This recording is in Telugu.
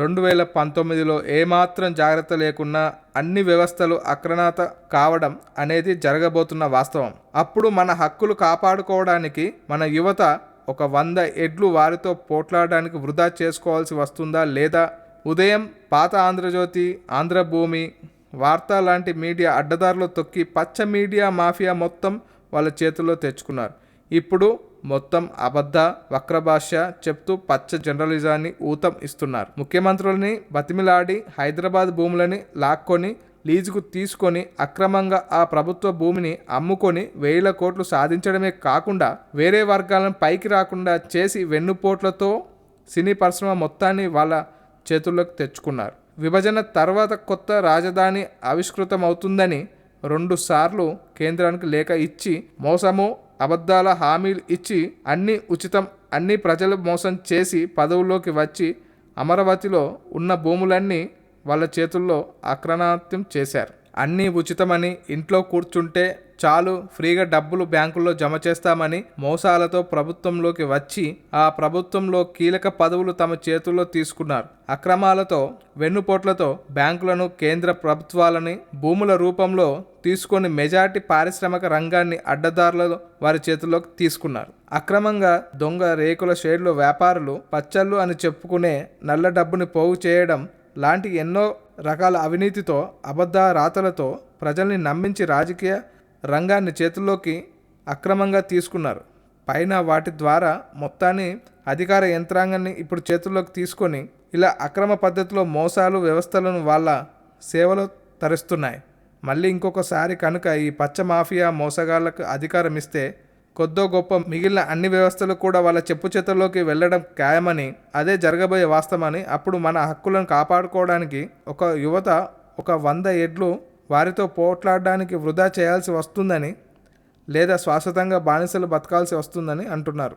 రెండు వేల పంతొమ్మిదిలో ఏమాత్రం జాగ్రత్త లేకున్నా అన్ని వ్యవస్థలు అక్రనాత కావడం అనేది జరగబోతున్న వాస్తవం. అప్పుడు మన హక్కులు కాపాడుకోవడానికి మన యువత ఒక వంద ఎడ్లు వారితో పోట్లాడడానికి వృధా చేసుకోవాల్సి వస్తుందా లేదా? ఉదయం పాత ఆంధ్రజ్యోతి ఆంధ్రభూమి వార్త లాంటి మీడియా అడ్డదారులు తొక్కి పచ్చ మీడియా మాఫియా మొత్తం వాళ్ళ చేతుల్లో తెచ్చుకున్నారు. ఇప్పుడు మొత్తం అబద్ధ వక్ర భాష చెప్తూ పచ్చ జర్నలిజాన్ని ఊతం ఇస్తున్నారు. ముఖ్యమంత్రులని బతిమిలాడి హైదరాబాద్ భూములని లాక్కొని లీజుకు తీసుకొని అక్రమంగా ఆ ప్రభుత్వ భూమిని అమ్ముకొని వేల కోట్లు సాధించడమే కాకుండా వేరే వర్గాలను పైకి రాకుండా చేసి వెన్నుపోట్లతో సినీ పరిశ్రమ మొత్తాన్ని వాళ్ళ చేతుల్లోకి తెచ్చుకున్నారు. విభజన తర్వాత కొత్త రాజధాని ఆవిష్కృతమవుతుందని రెండుసార్లు కేంద్రానికి లేఖ ఇచ్చి మోసము అబద్ధాల హామీలు ఇచ్చి అన్ని ఉచితం అన్ని ప్రజలు మోసం చేసి పదవుల్లోకి వచ్చి అమరావతిలో ఉన్న భూములన్నీ వాళ్ళ చేతుల్లో ఆక్రమాత్యం చేశారు. అన్నీ ఉచితమని ఇంట్లో కూర్చుంటే చాలు ఫ్రీగా డబ్బులు బ్యాంకుల్లో జమ చేస్తామని మోసాలతో ప్రభుత్వంలోకి వచ్చి ఆ ప్రభుత్వంలో కీలక పదవులు తమ చేతుల్లో తీసుకున్నారు. అక్రమాలతో వెన్నుపోట్లతో బ్యాంకులను కేంద్ర ప్రభుత్వాలని భూముల రూపంలో తీసుకొని మెజార్టీ పారిశ్రామిక రంగాన్ని అడ్డదారులలో వారి చేతుల్లోకి తీసుకున్నారు. అక్రమంగా దొంగ రేకుల షేడ్లు వ్యాపారులు పచ్చళ్ళు అని చెప్పుకునే నల్ల డబ్బుని పోగు చేయడం లాంటి ఎన్నో రకాల అవినీతితో అబద్ధ రాతలతో ప్రజల్ని నమ్మించి రాజకీయ రంగాన్ని చేతుల్లోకి అక్రమంగా తీసుకున్నారు. పైన వాటి ద్వారా మొత్తాన్ని అధికార యంత్రాంగాన్ని ఇప్పుడు చేతుల్లోకి తీసుకొని ఇలా అక్రమ పద్ధతిలో మోసాలు వ్యవస్థలను వాళ్ళ సేవలో తరుస్తున్నాయి. మళ్ళీ ఇంకొకసారి కనుక ఈ పచ్చ మాఫియా మోసగాళ్ళకు అధికారం ఇస్తే కొద్దో గొప్ప మిగిలిన అన్ని వ్యవస్థలు కూడా వాళ్ళ చెప్పు చేతుల్లోకి వెళ్ళడం ఖాయమని అదే జరగబోయే వాస్తవమని అప్పుడు మన హక్కులను కాపాడుకోవడానికి ఒక యువత ఒక వంద ఎడ్లు వారితో పోట్లాడడానికి వృధా చేయాల్సి వస్తుందని లేదా శాశ్వతంగా బానిసలు బతకాల్సి వస్తుందని అంటున్నారు.